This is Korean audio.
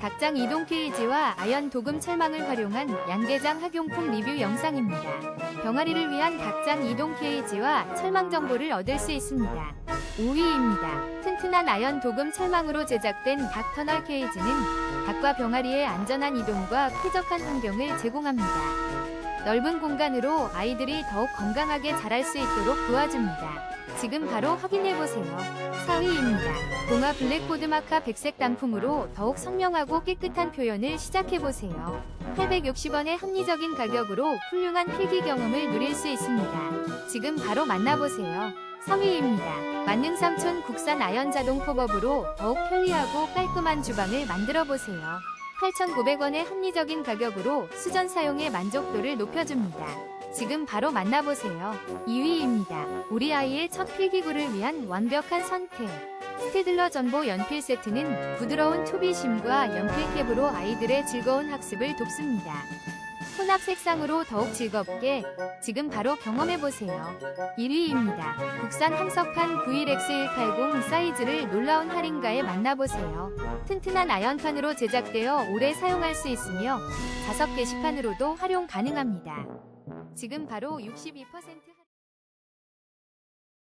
닭장 이동 케이지와 아연 도금 철망을 활용한 양계장 학용품 리뷰 영상입니다. 병아리를 위한 닭장 이동 케이지와 철망 정보를 얻을 수 있습니다. 5위입니다. 튼튼한 아연 도금 철망으로 제작된 닭 터널 케이지는 닭과 병아리의 안전한 이동과 쾌적한 환경을 제공합니다. 넓은 공간으로 아이들이 더욱 건강하게 자랄 수 있도록 도와줍니다. 지금 바로 확인해보세요. 4위입니다. 동아 블랙보드 마카 백색 단풍으로 더욱 선명하고 깨끗한 표현을 시작해보세요. 860원의 합리적인 가격으로 훌륭한 필기 경험을 누릴 수 있습니다. 지금 바로 만나보세요. 3위입니다. 만능 삼촌 국산 아연 자동 컵업으로 더욱 편리하고 깔끔한 주방을 만들어보세요. 8,900원의 합리적인 가격으로 수전 사용의 만족도를 높여줍니다. 지금 바로 만나보세요. 2위입니다. 우리 아이의 첫 필기구를 위한 완벽한 선택. 스테들러 전보 연필 세트는 부드러운 투비심과 연필캡으로 아이들의 즐거운 학습을 돕습니다. 혼합 색상으로 더욱 즐겁게 지금 바로 경험해보세요. 1위입니다. 국산 항석판 91X180 사이즈를 놀라운 할인가에 만나보세요. 튼튼한 아연판으로 제작되어 오래 사용할 수 있으며 자석 게시판으로도 활용 가능합니다. 지금 바로 62%